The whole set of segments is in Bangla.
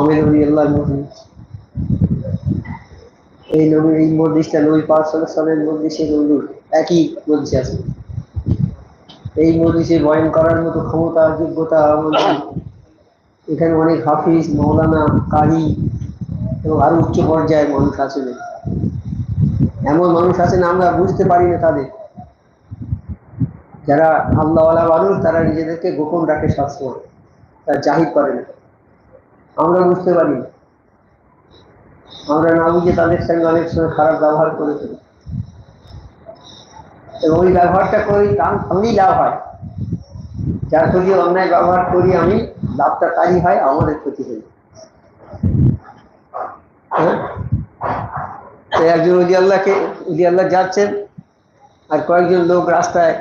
আমি নবী আল্লাহ মজলিস এই নবীর এই মজলিসটা নবী পাঁচ সালের মজলিসে নবীর একই মজলিস আছে। এই মজলিসে বয়ান করার মতো ক্ষমতা, যোগ্যতা আমাদের এখানে অনেক হাফিজ মৌলানা কারি এবং আরও উচ্চ পর্যায়ের মানুষ আছেন এমন মানুষ আছেন আমরা বুঝতে পারি না তাদের। যারা আল্লাহওয়ালা মানুষ, তারা নিজেদেরকে গোপন রাখে সবসময় তারা জাহির করে না। আমরা বুঝতে পারি। আমরা না বুঝে তাদের সঙ্গে অনেক সময় খারাপ ব্যবহার করে ফেলি এবং ওই ব্যবহারটা করি সঙ্গেই লাভ হয়। যার প্রতি অন্যায় ব্যবহার করি আমি, লাভটা তারই হয়, আমাদের ক্ষতি হয়। হ্যাঁ? তো একজন উলি আল্লাহকে উলি আল্লাহ যাচ্ছেন আর কয়েকজন লোক রাস্তায়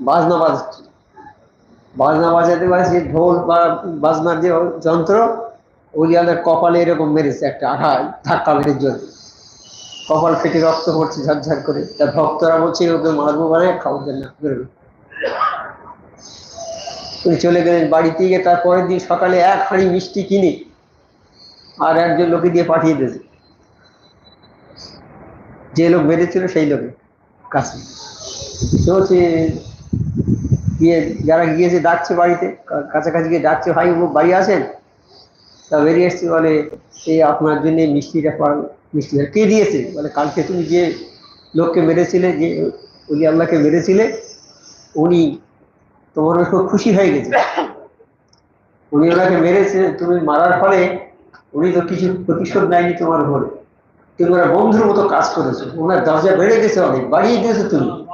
বাজনা বাজাচ্ছে বাজনা বাজাতে বাজছে ঢোল বা বাজনার যে যন্ত্র, ওই আল্লাহর কপালে এরকম মেরেছে একটা আঠা, ধাক্কা মেরে জন্য কপাল ফেটে রক্ত পড়ছে ঝরঝর করে। তা ভক্তরা বলছে, ওকে মারবো মানে খাবার জন্য বেরোলো উনি চলে গেলেন বাড়িতে গিয়ে তার পরের দিন সকালে এক হাঁড়ি মিষ্টি কিনে আর একজন লোকে দিয়ে পাঠিয়ে দিয়েছে যে লোক বেড়েছিল সেই লোকের কাছে। গিয়ে, যারা গিয়েছে ডাকছে বাড়িতে কাছাকাছি গিয়ে ডাকছে, ভাই বাড়ি আছেন? তা বেরিয়ে এসছে, বলে এই আপনার জন্য মিষ্টিটা পার- মিষ্টি কে দিয়েছে? বলে, কালকে তুমি যে লোককে মেরেছিলে, যে উনি আল্লাহকে মেরেছিলে, উনি তোমার খুব খুশি হয়ে গেছে। উনি ওনাকে মেরেছে, তুমি মারার ফলে উনি তো কিছু প্রতিশোধ নেয়নি তোমার উপরে। তুমি ওরা বন্ধুর মতো কাজ করেছ, ওনার দরজা বেড়ে গেছে অনেক, বাড়িয়ে দিয়েছ তুমি।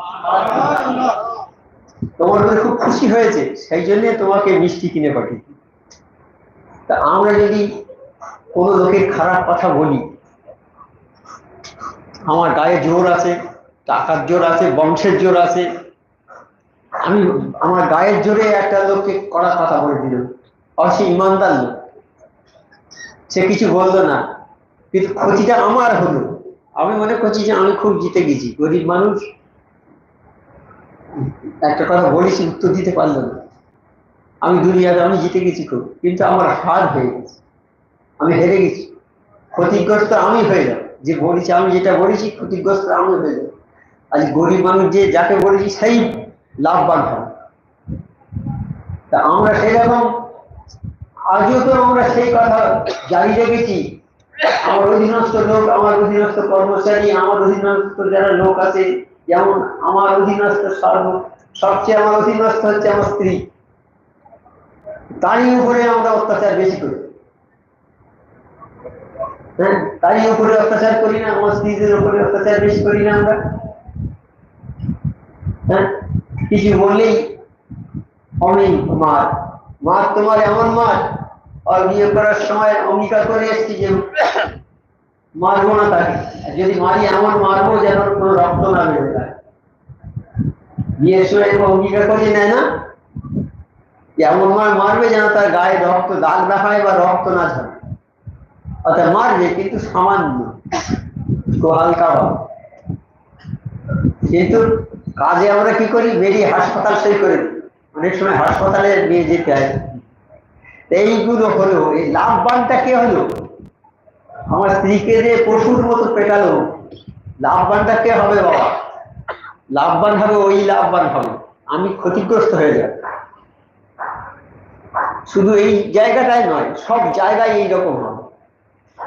তোমার উপরে খুব খুশি হয়েছে, সেই জন্য তোমাকে মিষ্টি কিনে পাঠিয়ে তা আমরা যদি কোনো লোকের খারাপ কথা বলি, আমার গায়ে জোর আছে, টাকার জোর আছে, বংশের জোর আছে, আমি, আমার গায়ের জোরে একটা লোককে কড়া কথা বলে দিল। সে ইমানদার লোক। সে কিছু বলল না, কিন্তু ক্ষতিটা আমার হলো। আমি মনে করছি যে আমি খুব জিতে গেছি, গরিব মানুষ। একটা কথা বলেছি উত্তর দিতে পারল না। আমি দুনিয়াতে আমি জিতে গেছি খুব, কিন্তু আমার হার হয়ে গেছে। আমি হেরে গেছি। ক্ষতিগ্রস্ত আমি হয়ে যাব। যে বলেছি, আমি যেটা বলেছি, ক্ষতিগ্রস্ত আমি হয়ে যাব। আজ গরিব মানুষ যে যাকে বলেছি, সেই লাভবান হবে। তা আমরা সেরকম আজও তো আমরা সেই কথা জারি রেখেছি। আমার অধীনস্থ লোক, আমার অধীনস্থ কর্মচারী, আমার অধীনস্থ যারা লোক আছে যেমন আমার অধীনস্থ সর্ব, সবচেয়ে আমার অধীনস্থ হচ্ছে আমার স্ত্রী। তারই উপরে আমরা অত্যাচার বেশি করি। হ্যাঁ তারই উপরে অত্যাচার করি না, আমার স্ত্রীদের উপরে অত্যাচার বেশি করি না আমরা। হ্যাঁ কিছু বললেই অনেক মার মার তোমার এমন মার আর বিয়ে করার সময় অঙ্গীকার করে এসছি যে মারবো না তাকে। যদি মারি, এমন মারবো যেন কোনো রক্ত না তার। বিয়ের সময় অঙ্গীকার করে নেয় না? এমন মার মারবে যেন তার গায়ে রক্ত, দাগ হয় বা রক্ত না ঝরে। অর্থাৎ মারবে, কিন্তু সামান্য। হালকা কিন্তু কাজে আমরা কি করি? বেরিয়ে হাসপাতাল সই করে অনেক সময় হাসপাতালে নিয়ে যেতে হয়। এইগুলো হলো, এই লাভবানটা কে হলো? আমার স্ত্রীকে যে পশুর মতো পেটালো, লাভবানটা কে হবে বাবা? লাভবান হবে ওই লাভবান হবে। আমি ক্ষতিগ্রস্ত হয়ে যাব। শুধু এই জায়গাটাই নয়, সব জায়গায় এইরকম হবে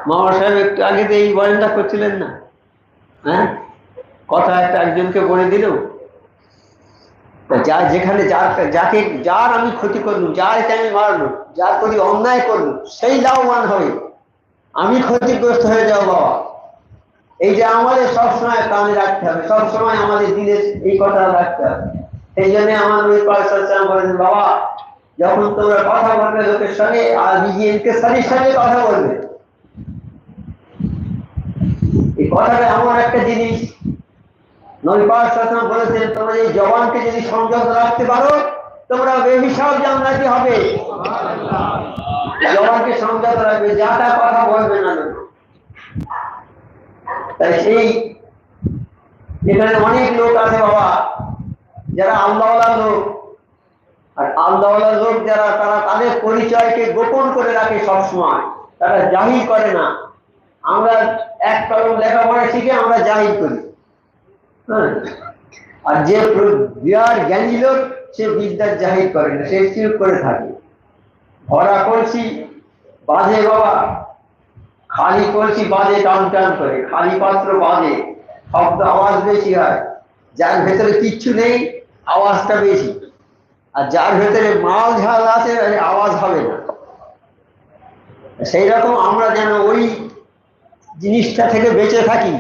মামা সাহেব একটু আগে তো এই বয়ানটা করছিলেন না? হ্যাঁ? কথা একটা একজনকে বলে দিল যা যেখানে যার যাকে যার আমি ক্ষতি করলু যার আমি মারলো যার প্রতি অন্যায় করলু সেই লাভবান হবে। আমি ক্ষতিগ্রস্ত হয়ে যাও বাবা। এই যে আমাদের সবসময় কানে রাখতে হবে, সবসময় আমাদের দিনে এই কথা রাখতে হবে। সেই জন্য আমার সাল্লাল্লাহু আলাইহি বলেছেন, বাবা, যখন তোমরা কথা বলবে লোকের সঙ্গে, আর নিজে ইনকেসারির সঙ্গে কথা বলবে। এই কথাটা এমন একটা জিনিস। নবী সাল্লাল্লাহু বলেছেন, তোমরা এই জবানকে যদি সংযত রাখতে পারো তোমরা বেহিসাব জান্নাতি হবে? জবানকে সংযত রাখবে, যা তা কথা বলবে না তাই সেই এখানে অনেক লোক আছে বাবা, যারা আল্লাহওয়ালা লোক। আর আল্লাহওয়ালা লোক যারা, তারা তাদের পরিচয়কে গোপন করে রাখে সবসময়। তারা জাহির করে না। আমরা এক কলম লেখাপড়া শিখে আমরা জাহির করি। হ্যাঁ? আর যে বিরাট জ্ঞানী লোক, সে বিদ্যার জাহির করে না, সে চুপ করে থাকে। ভরা কলসি বাজে বাবা, খালি কলসি বাজে টান টান করে, খালি পাত্র বাজে শব্দ আওয়াজ বেশি হয়, যার ভেতরে কিচ্ছু নেই, আওয়াজটা বেশি। আর যার ভেতরে মাল ঝাল আছে আওয়াজ হবে না। সেই রকম আমরা যেন ওই জিনিসটা থেকে বেঁচে থাকি।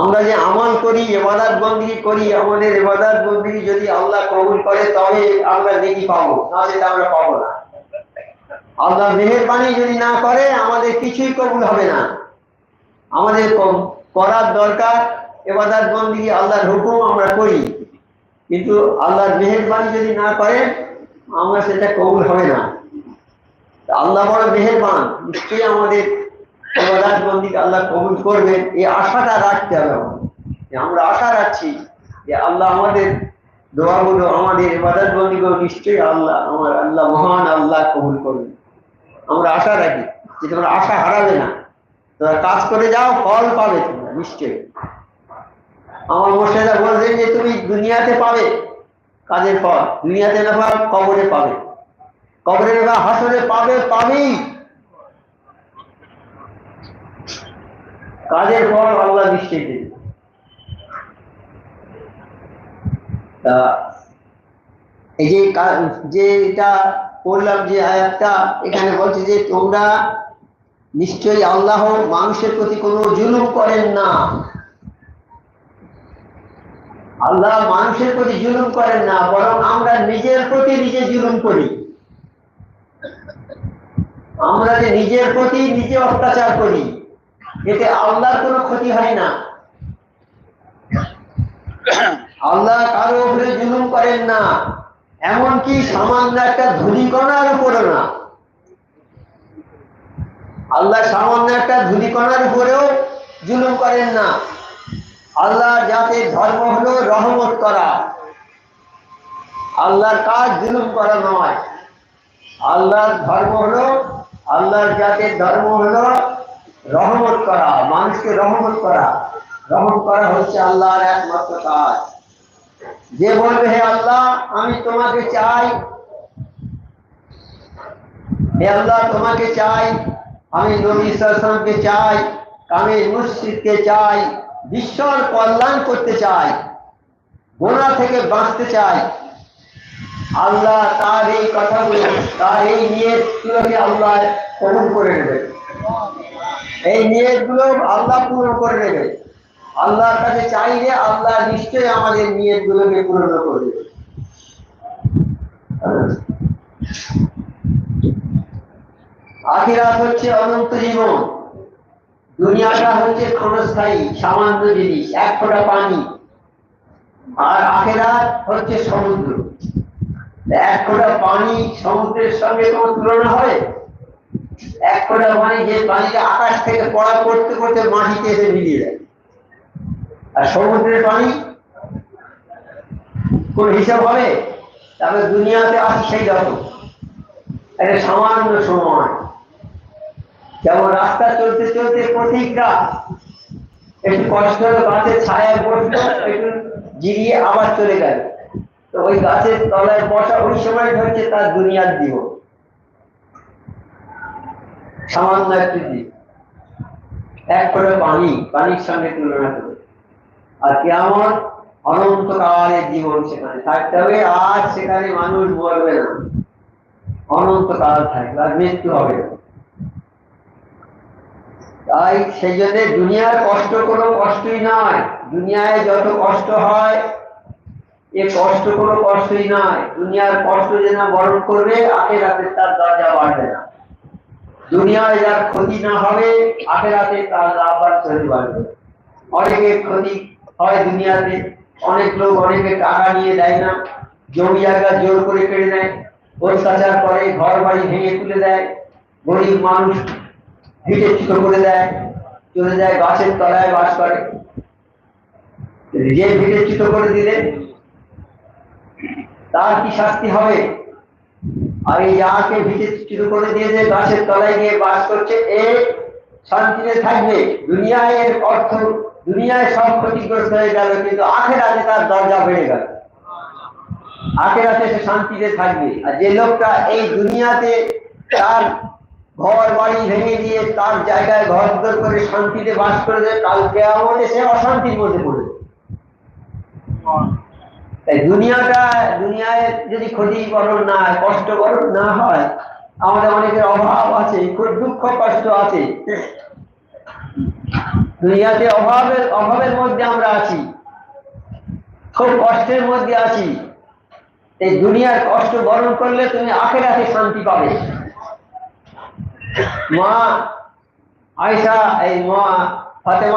আমরা যে আমাল করি এবাদাত বন্দী করি, আমাদের এবাদাত বন্দী যদি আল্লাহ কবুল করে, তবে আমরা দেখি পাবো না সেটা আমরা পাবো না। আল্লাহ মেহেরবানি যদি না করে, আমাদের কিছুই কবুল হবে না। আমাদের করার দরকার এবাদাত বন্দী, আল্লাহর হুকুম আমরা করি। কিন্তু আল্লাহর মেহেরবানি যদি না করে, আমরা সেটা কবুল হবে না। আল্লাহ বড় মেহেরবান, নিশ্চয়ই আমাদের বন্দীকে আল্লাহ কবুল করবেন। এই আশাটা রাখতে হবে। আমরা আশা রাখছি যে আল্লাহ আমাদের দোয়াগুলো, আমাদের এবাদত বন্দীগুলো নিশ্চয়ই আল্লাহ, আমার আল্লাহ মহান আল্লাহ কবুল করবেন। আমরা আশা রাখি যে তোমরা আশা হারাবে না। তোমরা কাজ করে যাও, ফল পাবে তোমরা, নিশ্চয়ই। আমার মোর্শেদা বলছেন যে তুমি দুনিয়াতে পাবে কাজের ফল, দুনিয়াতে না পাবে কবরে পাবে। কবরে না হাসরে পাবে, পাবেই। কাজের ফল আল্লাহ নিশ্চয়ই দেবে। এই যে যে এটা যে আয়াতটা, এখানে বলছে যে তোমরা নিশ্চয়ই আল্লাহ মানুষের প্রতি কোনো জুলুম করেন না। আল্লাহ মানুষের প্রতি জুলুম করেন না, বরং আমরা নিজের প্রতি নিজে জুলুম করি। আমরা যে নিজের প্রতি নিজে অত্যাচার করি। এতে আল্লাহর কোনো ক্ষতি হয় না। আল্লাহ কারও উপরে জুলুম করেন না, এমনকি সামান্য একটা ধূলিকণার উপরে না। আল্লাহ সামান্য একটা ধূলিকণার উপরেও জুলুম করেন না। আল্লাহ যাতে ধর্ম হলো রহমত করা। আল্লাহর কাজ জুলুম করা নয়। আল্লাহর ধর্ম হলো, আল্লাহর জাতের ধর্ম হলো রহমত করা, মানুষকে রহমত করা। রহমত করা হচ্ছে আল্লাহর একমাত্র কাজ। যে বলবে, হে আল্লাহ, আমি তোমাকে চাই। হে আল্লাহ, তোমাকে চাই। আমি নবী সালামকে চাই। আমি মুর্শিদকে চাই। বিশ্বর কল্যাণ করতে চাই। গোনা থেকে বাঁচতে চাই। আল্লাহ তার এই কথাগুলো, তার এই নিয়তগুলোকে আল্লাহ কবুল করে নেবে এই নিয়তগুলো আল্লাহ পূর্ণ করে নেবে। আল্লাহর কাছে চাইলে আল্লাহ নিশ্চয়ই আমাদের নিয়তগুলোকে পূর্ণ দেবে। আখিরাত হচ্ছে অনন্ত জীবন। দুনিয়াটা হচ্ছে ক্ষণস্থায়ী, সামান্য জিনিস, এক ফোঁটা পানি। আর আখেরাত হচ্ছে সমুদ্র। এক ফোঁটা পানি সমুদ্রের সঙ্গে কোনো তুলনা হয়? এক ফোঁটা পানি যে আকাশ থেকে পড়া করতে করতে মাটিতে এসে মিলিয়ে আর সমুদ্রের পানি কোন হিসাব হবে? দুনিয়াতে সেই একটা সামান্য সময়। যেমন রাস্তা চলতে চলতে প্রতিজ্ঞা একটু কষ্ট গাছের ছায়ায় বসল, একটু জিরিয়ে আবার চলে গেল। তো ওই গাছের তলায় বসা ওই সময় হচ্ছে তার দুনিয়ার জীবন। সামান্য একটি দিক। এক করে পানি পানির সঙ্গে তুলনা করে আর কেমন অনন্তকালের জীবন সেখানে থাকতে হবে, আর সেখানে মানুষ মরবে না। অনন্তকাল থাকবে, আর মৃত্যু হবে তাই সেই জন্য দুনিয়ার কষ্ট কোনো কষ্টই নয়। দুনিয়ায় যত কষ্ট হয়, এ কষ্ট কোনো কষ্টই নয়। দুনিয়ার কষ্ট যে না বরণ করবে আগে রাতে তার দরজা বাড়বে না। দুনিয়ায় যার ক্ষতি না হবে আখের রাতে তার আবার চলে বাড়বে অনেকের ক্ষতি হয় দুনিয়াতে, অনেক লোক অনেকে টাকা নিয়ে দেয় না, জমি জায়গা জোর করে কেড়ে নেয়, অত্যাচার করে ঘর বাড়ি ভেঙে তুলে দেয়, গরিব মানুষ ভিটে ছোট করে দেয়, চলে যায় গাছের তলায় বাস করে। যে ভিটে ছোট করে দিলে তার কি শাস্তি হবে? এই যাকে ছোট করে দিয়েছে গাছের তলায় গিয়ে বাস করছে, এ শান্তিতে থাকবে। দুনিয়ায় এর অর্থ, দুনিয়ায় সব ক্ষতিগ্রস্ত হয়ে গেল, কিন্তু আখের আগে তার দরজা বেড়ে গেল। আখের আছে সে শান্তিতে থাকবে। আর যে লোকটা এই দুনিয়াতে তার ঘর বাড়ি ভেঙে দিয়ে তার জায়গায় ঘর দর করে শান্তিতে বাস করে দেয় কাল কেয়ামতে সে অশান্তির মধ্যে পড়বে। তাই দুনিয়াটা, দুনিয়ায় যদি ক্ষতি করণ না হয় কষ্ট করণ না হয়, আমাদের অনেকের অভাব আছে দুঃখ, কষ্ট আছে। দুনিয়াতে অভাবের অভাবের মধ্যে আমরা আছি। খুব কষ্টের মধ্যে আছি। এই দুনিয়ার কষ্ট বরণ করলে তুমি আখের আখে শান্তি পাবে। মা আয়সা এই মা আমি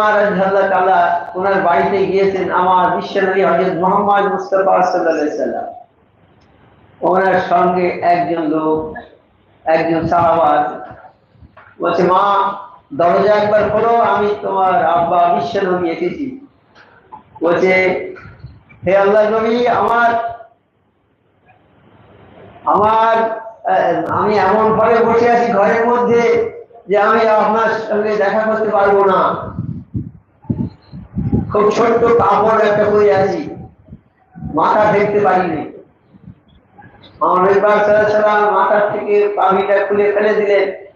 তোমার আব্বা বিশ্বনবী এসেছি। বলছে, হে আল্লাহ নবী, আমার আমার, আমি এমন ভাবে বসে আছি ঘরের মধ্যে যে আমি আপনার সঙ্গে দেখা করতে পারব না। খুব ছোট্ট কাপড় একটা পরে আছি। মাথা দেখতে পারিনি। আমার সাল্লাম মাথার থেকে পাখিটা খুলে ফেলে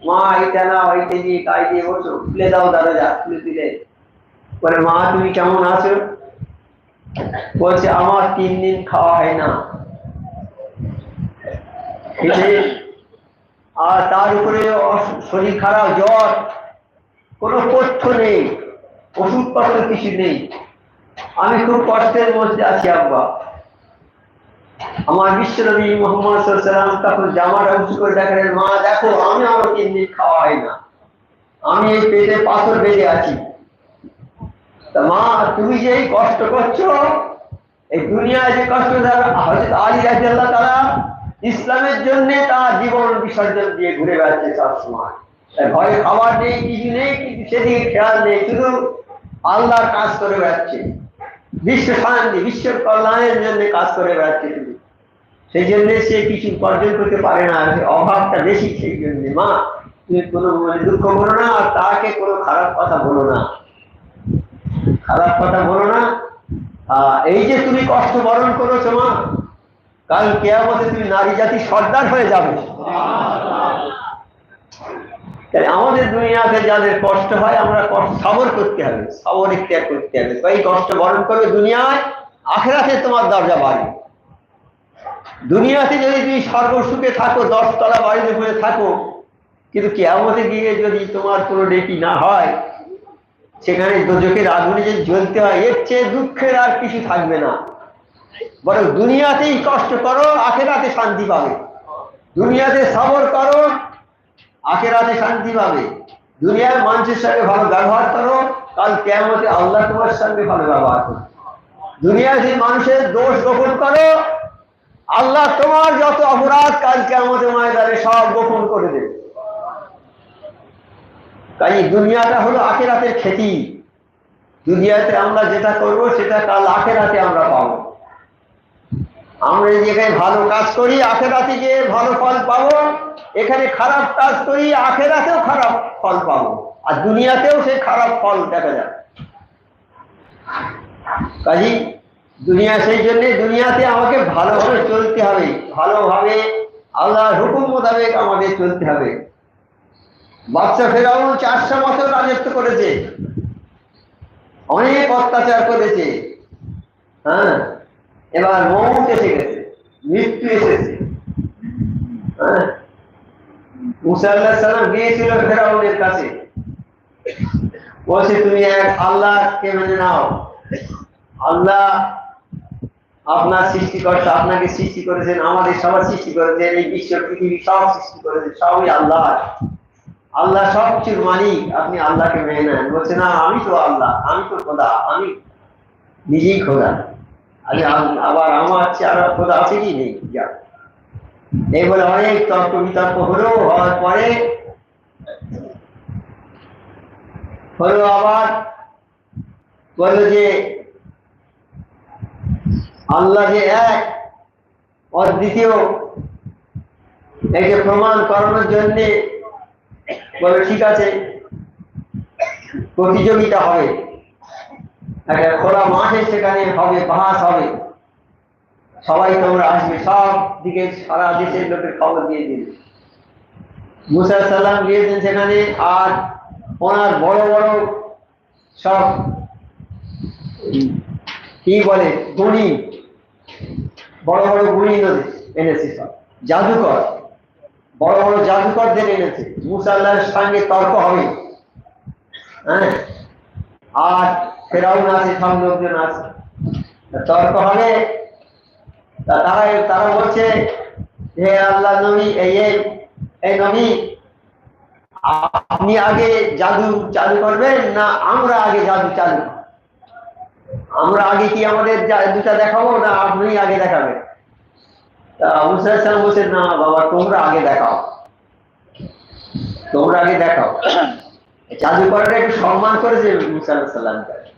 মা না ওইটা দিয়ে দিয়ে বসো। খুলে দাও দরজা খুলে দিলে। মা, তুমি কেমন আছো? বলছে, আমার তিন দিন খাওয়া হয় না। আর তার উপরে শরীর খারাপ, জ্বর, কোনো তথ্য নেই। ওষুধপত্র কিছু নেই। আমি খুব কষ্টের মধ্যে আছি, আব্বা। আমার বিশ্বনবী মোহাম্মদ সাল্লাম তখন জামাটা উঁচু করে দেখালেন মা, দেখো, আমি আমার দিন খাওয়া হয় না। আমি এই পেটে পাথর বেঁধে আছি। তা মা, তুমি যে এই কষ্ট করছ, এই দুনিয়ায় যে কষ্ট হজরত আলী রাজিয়াল্লাহ তারা ইসলামের জন্য তার জীবন বিসর্জন দিয়ে ঘুরে বেড়াচ্ছে সবসময়। নেই, কিছু নেই সেদিকে খেয়াল নেই, শুধু আল্লাহর কাজ করে বেড়াচ্ছে। বিশ্ব শান্তি বিশ্বের কল্যাণের জন্য কাজ করে বেড়াচ্ছে শুধু। সেই সে কিছু উপার্জন করতে পারে না অভাবটা বেশি সেই মা, তুমি কোনো দুঃখ করো না, আর তাকে কোনো খারাপ কথা বলো না। খারাপ কথা বলো না। এই যে তুমি কষ্ট বরণ করেছ মা, কাল কেয়ামতে তুমি নারী জাতি সর্দার হয়ে যাবে। আমাদের দুনিয়াতে যাদের কষ্ট হয়, আমরা সাবর করতে হবে, সাবর ইখতিয়ার করতে হবে। এই কষ্ট বরণ করবে দুনিয়ায়, আখেরাতে তোমার দরজা বাড়ি দুনিয়াতে যদি তুমি সর্বসুখে থাকো, দশতলা বাড়িতে বসে থাকো, কিন্তু কেয়ামতে গিয়ে যদি তোমার কোনো ডেটি না হয়, সেখানে দোজকের আগুনে যদি জ্বলতে হয়, এর চেয়ে দুঃখের আর কিছু থাকবে না। বরং দুনিয়াতেই কষ্ট করো, আখেরাতে শান্তি পাবে। দুনিয়াতে সবর করো আখেরাতে শান্তি পাবে। দুনিয়ার মানুষের সঙ্গে ভালো ব্যবহার করো, কাল কেমতে আল্লাহ তোমার সঙ্গে ভালো ব্যবহার করো দুনিয়াতে মানুষের দোষ গোপন করো, আল্লাহ তোমার যত অপরাধ কাল কেমতে ময়দানে সব গোপন করে দেবে। কাজে দুনিয়াটা হলো আখেরাতের খ্যাতি দুনিয়াতে আমরা যেটা করব, সেটা কাল আখেরাতে আমরা পাবো। আমরা এখানে ভালো কাজ করি আখেরাতে গিয়ে ভালো ফল পাবো। এখানে খারাপ কাজ করি, আখেরাতেও খারাপ ফল পাবো। আর দুনিয়াতেও সে খারাপ ফল দেখা যায়। কাজী, দুনিয়া সেই জন্য দুনিয়াতে আমাকে ভালোভাবে চলতে হবে। ভালোভাবে আল্লাহর হুকুম মোতাবেক আমাদের চলতে হবে। বাচ্চা ফেরাউন চারশো বছর রাজত্ব করেছে। অনেক অত্যাচার করেছে। হ্যাঁ? এবার মৌত এসে গেছে, মৃত্যু এসেছে। হ্যাঁ? মুসা আল্লাহ সালাম গিয়েছিল ফেরাউনের কাছে। বলছে, তুমি এক মেনে নাও। আল্লাহ আপনার সৃষ্টিকর্তা আপনাকে সৃষ্টি করেছেন, আমাদের সবার সৃষ্টি করেছেন, এই বিশ্ব পৃথিবী সব সৃষ্টি করেছেন, সবই আল্লাহ। আল্লাহ সব মালিক, আপনি আল্লাহকে মেনে নেন। বলছে, না, আমি তো আল্লাহ, আমি তো খোদা, আমি নিজেই খোদা। আবার আমার চেহারা খোদা আছে কি নেই এই বলে অনেক তর্ক বিতর্ক হলো, হওয়ার পরে হলো আবার বলল যে, আল্লাহ যে এক অদ্বিতীয় একে প্রমাণ করানোর জন্য বলে ঠিক আছে, প্রতিযোগিতা হবে। একটা খোলা মাঠে সেখানে হবে বাহাস হবে। সবাই তোমরা আসবে, সব দিকে সারা দেশের লোকের খবর দিয়ে দিন মুসা সাল্লাম গিয়েছেন সেখানে, আর ওনার বড় বড় সব কি বলে, গুণী, বড় বড় গুণী এনেছে সব। জাদুকর, বড় বড় জাদুকরদের এনেছে। মুসাল্লার সঙ্গে তর্ক হবে। হ্যাঁ? আর ফেরাউন আছে সব লোকজন আছে। তর্ক তা তারা তারা বলছে হে আল্লাহ নবী এই এই- নবী আপনি আগে জাদু চালু করবেন না আমরা আগে জাদু চালু আমরা আগে কি আমাদের জাদুটা দেখাবো না আপনি আগে দেখাবেন? তা মুসা ইসলাম বলছেন না বাবা তোমরা আগে দেখাও। তোমরা আগে দেখাও। জাদু করাটা একটু সম্মান করেছে মুসা সাল্লামকে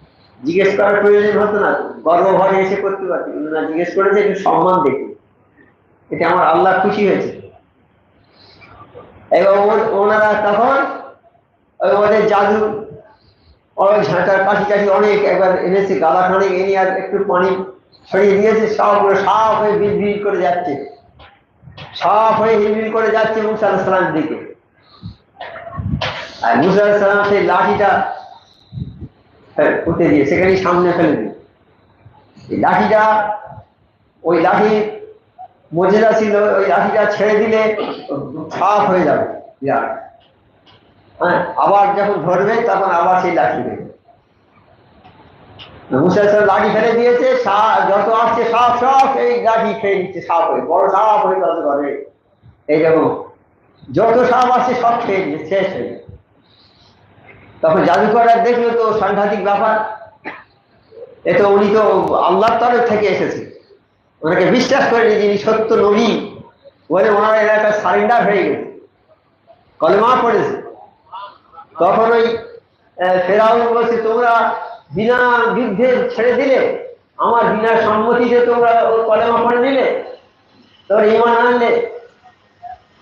জিজ্ঞেস করার প্রয়োজন হতো না গর্ব ভরে এসে করতে পারছি কিন্তু না জিজ্ঞেস করেছে, একটু সম্মান দেখি এটা আমার আল্লাহ খুশি হয়েছে। এবং ওনারা তখন ওদের জাদু অনেক ঝাঁটার কাঠি কাঠি অনেক একবার এনেছে গাদা খানে এনে আর একটু পানি ছড়িয়ে দিয়েছে সবগুলো সাফ হয়ে বিল করে যাচ্ছে। সাফ হয়ে হিলবিল করে যাচ্ছে মুসা সালামের দিকে। আর মুসা সালাম সেই লাঠিটা হ্যাঁ, পুঁতে দিয়ে সেখানেই সামনে ফেলে দিই এই লাঠিটা ওই লাঠি মজেদা ছিল ওই লাঠিটা ছেড়ে দিলে সাফ হয়ে যাবে বিরাট। হ্যাঁ আবার যখন ধরবে তখন আবার সেই লাঠি দেবে। লাঠি ফেলে দিয়েছে যত আসছে সাপ সব এই লাঠি খেয়ে নিচ্ছে সাপ হয়ে বড় সাপ হয়ে যাবে ঘরে। এই দেখো যত সাপ আসছে সব খেয়ে নিচ্ছে শেষ হয়ে। তখন জাদুকররা দেখল তো সাংঘাতিক ব্যাপার। এ তো উনি তো আল্লাহর তরফ থেকে এসেছে। ওনাকে বিশ্বাস করে যিনি সত্য নবী। বলে ওনার এলাকা সারেন্ডার হয়ে গেছে। কলমা পড়েছে। তখন ওই আহ, ফেরাউন বলছে তোমরা বিনা যুদ্ধে ছেড়ে দিলে আমার বিনা সম্মতিতে তোমরা ওর কলেমা পড়ে নিলে তোমরা ইমান আনলে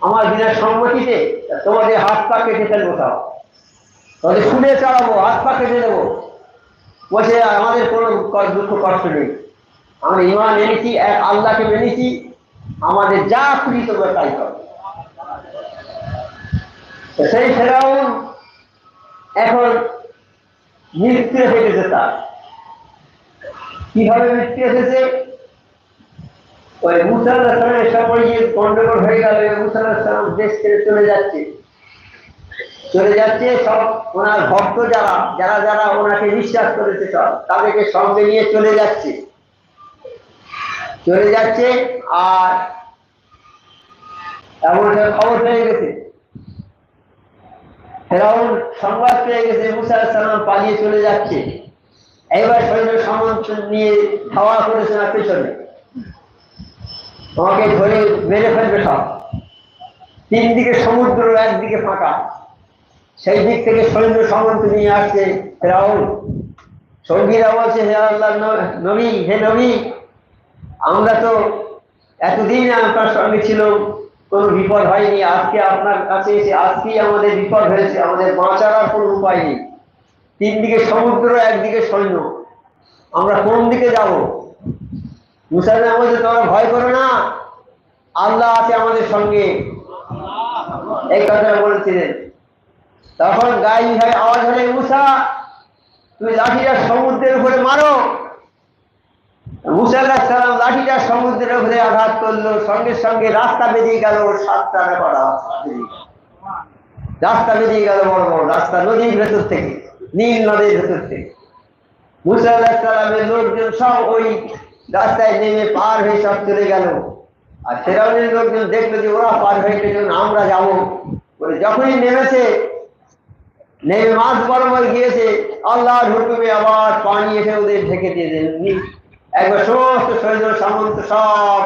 আমার বিনা সম্মতিতে তোমাদের হাত পা কেটে ফেলব তাও। তোমাদের শুনে চালাবো, হাত পা কেটে দেবো। বলছে আমাদের কোনো দুঃখ, কষ্ট নেই। আমরা ইমান এনেছি, এক আল্লাহকে মেনেছি, আমাদের যা খুশি তোমরা তাই করো সেই ফেরাউন এখন মৃত্যু এসেছে তার। কীভাবে মৃত্যু এসেছে? ওই মুসাল্লাহ সালামের যে গন্ডগোল হয়ে গেল, মুসাল্লাহ সালাম দেশ ছেড়ে চলে যাচ্ছে। চলে যাচ্ছে সব ওনার ভক্ত যারা যারা যারা ওনাকে বিশ্বাস করেছে সব, তাদেরকে সঙ্গে নিয়ে চলে যাচ্ছে। চলে যাচ্ছে আর এমন খবর পেয়ে গেছে। ফেরাউন সংবাদ পেয়ে গেছে, মুসা সালাম পালিয়ে চলে যাচ্ছে। এইবার সৈন্য সামন্ত নিয়ে খাওয়া করেছে না পেছনে। তোমাকে ধরে মেরে ফেলবে সব। তিন দিকে সমুদ্র, একদিকে ফাঁকা। সেই দিক থেকে সৈন্য সামন্ত নিয়ে আসছে ফেরাউন সঙ্গীরা বলছে, হে আল্লাহ নবী, হে নবী, আমরা তো এতদিন আপনার সঙ্গে ছিল কোনো বিপদ হয়নি, আজকে আপনার কাছে এসে আজকেই আমাদের বিপদ হয়েছে, আমাদের বাঁচার আর কোনো উপায় নেই। তিন দিকে সমুদ্র একদিকে সৈন্য। আমরা কোন দিকে যাব? মুসাইলের বলছে, তোমরা ভয় করো না, আল্লাহ আছে আমাদের সঙ্গে। এই কথাটা বলেছিলেন। তখন গায়ে হয়, আওয়াজ হলে মুসা, তুমি লাঠিটা সমুদ্রের উপরে মারো। মুসা সালাম লাঠিটা সমুদ্রের উপরে আঘাত করল, সঙ্গে সঙ্গে রাস্তা বেরিয়ে গেল, সাতটা করা রাস্তা বেরিয়ে গেল, বড় বড় রাস্তা, নদীর ভেতর থেকে, নীল নদীর ভেতর থেকে। মুসা সালামের লোকজন সব ওই রাস্তায় নেমে পার হয়ে সব চলে গেল। আর ফেরাউনের লোকজন দেখল যে ওরা পার হয়ে আমরা যাব। যখনই নেমেছে নেমে মাছ বরাবর গিয়েছে। আল্লাহর হুকুমে আবার পানি এসে ওদের ঢেকে দিয়ে দেন একবার সমস্ত সৈন্য সামন্ত সব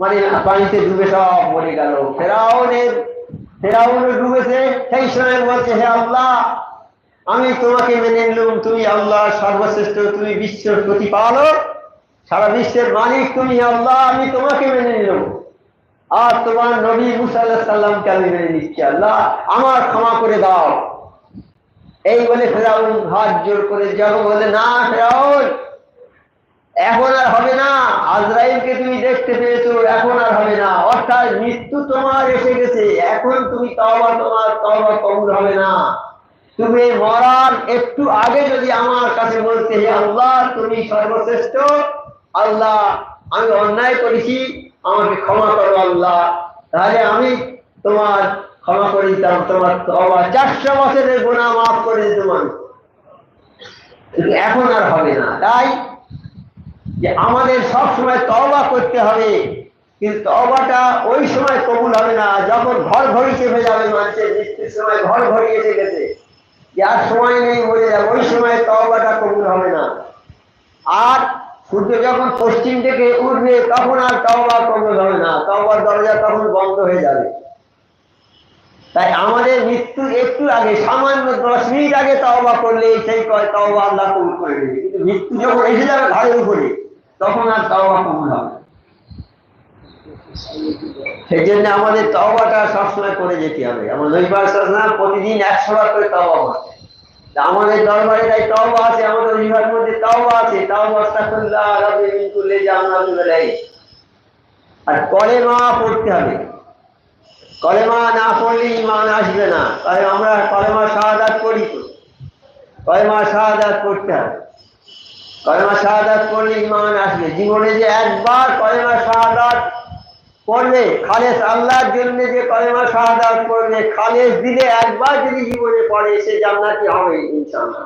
মানে পানিতে ডুবে সব মরে গেল। ফেরাউনের ফেরাউনে ডুবেছে। সেই সময় বলছে, হে আল্লাহ, আমি তোমাকে মেনে নিলাম। তুমি আল্লাহ সর্বশ্রেষ্ঠ, তুমি বিশ্বের প্রতিপালক। সারা বিশ্বের মালিক তুমি, আল্লাহ, আমি তোমাকে মেনে নিলাম। আর তোমার নবী মুসা আল্লাহ সাল্লামকে আমি মেনে নিচ্ছি, আল্লাহ। আমার ক্ষমা করে দাও। এই বলে ফেরাউন হাত জোর করে যখন বলে, না, ফেরাউন, এখন আর হবে না। আজরাইলকে তুমি দেখতে পেয়েছ, এখন আর হবে না। অর্থাৎ মৃত্যু তোমার এসে গেছে। এখন তুমি তওবা তোমার তওবা কবুল হবে না। তুমি মরার একটু আগে যদি আমার কাছে বলতে, হে আল্লাহ, তুমি সর্বশ্রেষ্ঠ, আল্লাহ, আমি অন্যায় করেছি, আমাকে ক্ষমা করো, আল্লাহ। তাহলে আমি তোমার ক্ষমা করে দিতাম তোমার তওবা। চারশো বছরের গোনা মাফ করে দিতাম আমি। কিন্তু এখন আর হবে না। তাই যে আমাদের সব সময় তওবা করতে হবে, কিন্তু তওবাটা ওই সময় কবুল হবে না, যখন ঘর ঘড়ি চেপে যাবে মানুষের মৃত্যুর সময় ঘর ঘড়ি এসে গেছে। যে আর সময় নেই মরে যাবে ওই সময় তওবাটা কবুল হবে না। আর সূর্য যখন পশ্চিম থেকে উঠবে, তখন আর তওবা কবুল হবে না। তওবার দরজা তখন বন্ধ হয়ে যাবে। তাই আমাদের মৃত্যু একটু আগে, সামান্য দশ মিনিট আগে তওবা করলে সেই কয়, তওবা আল্লাহ কবুল করে নেবে। কিন্তু মৃত্যু যখন এসে যাবে ঘরের উপরে, তখন আর তওবা কবুল হবে সেই জন্য আমাদের তওবাটা সবসময় করে যেতে হবে। আমার নৈবার সালাম প্রতিদিন একশো বার করে তওবা করতে আমাদের দরবারে তাই তওবা আছে, আমাদের অভিভার মধ্যে তওবা আছে। তওবা আস্তাগফিরুল্লাহ রাব্বি মিন কুল্লি আলাইহি। আর কলেমা পড়তে হবে। কলেমা না পড়লে ইমান আসবে না। তাই আমরা কলেমা শাহাদাত করি তো। কলেমা শাহাদাত করতে হবে। কলেমা শাহাদাত করলে ইমান আসবে। জীবনে যে একবার কলেমা শাহাদাত করবে খালেস আল্লাহর জন্য যে কলেমা শাহাদাত করবে খালেস দিলে একবার যদি জীবনে পড়ে, সে জান্নাতি হবে ইনশাআল্লাহ।